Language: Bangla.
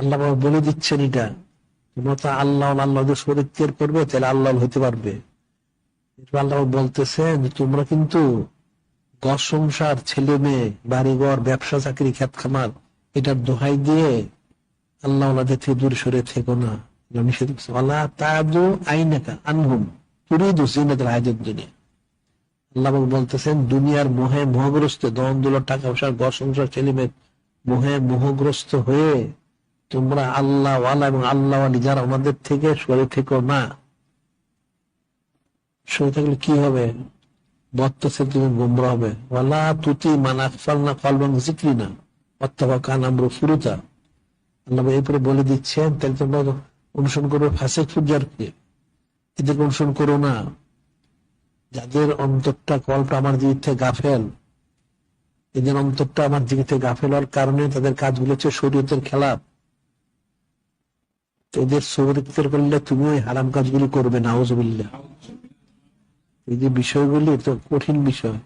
আল্লাহ বলে দিচ্ছেন এটা। তোমরা আল্লাহ আল্লাহ শরীর করবে, তাহলে আল্লাহ হতে পারবে। আল্লাহ বলতেছেন তোমরা কিন্তু ঘর সংসার, ছেলে মেয়ে, বাড়িঘর, ব্যবসা, চাকরি খ্যাত খামার এটার দোহাই দিয়ে আল্লাহ ওনাদের থেকে দূরে সরে থেকো না। নিষেধ। আল্লাহ তাদু আইনাকা আনহুম, তুরিদু সিনাতুল হায়াতুদ দুনিয়া আল্লাহ বলতেছেন, দুনিয়ার মোহে মোহগ্রস্ত দন দুলো টাকা পয়সা ঘর সংসার ছেলে মেয়ে মোহে মোহগ্রস্ত হয়ে তোমরা আল্লাহ ওয়ালা এবং আল্লাহ যারা আমাদের থেকে সরে থেকো না। সরে থাকলে কি হবে? বর্তসে তুমি গোমরা হবে। ওয়ালা তুতি মানা ফল না কলবাং জিক্রি না অথবা কান আমরা ফুরুতা আল্লাহ এরপরে বলে দিচ্ছেন, তাহলে তোমরা অনুসরণ করবে ফাঁসেক ফুজারকে এদেরকে অনুসরণ করো না। যাদের অন্তরটা কলটা আমার দিক থেকে গাফেল, এদের অন্তরটা আমার দিক থেকে গাফেল হওয়ার কারণে তাদের কাজগুলো হচ্ছে শরীয়তের খেলাপ এদের শরীরের করলে তুমি ওই হারাম কাজগুলি করবে না এই যে বিষয়গুলি তো কঠিন বিষয়।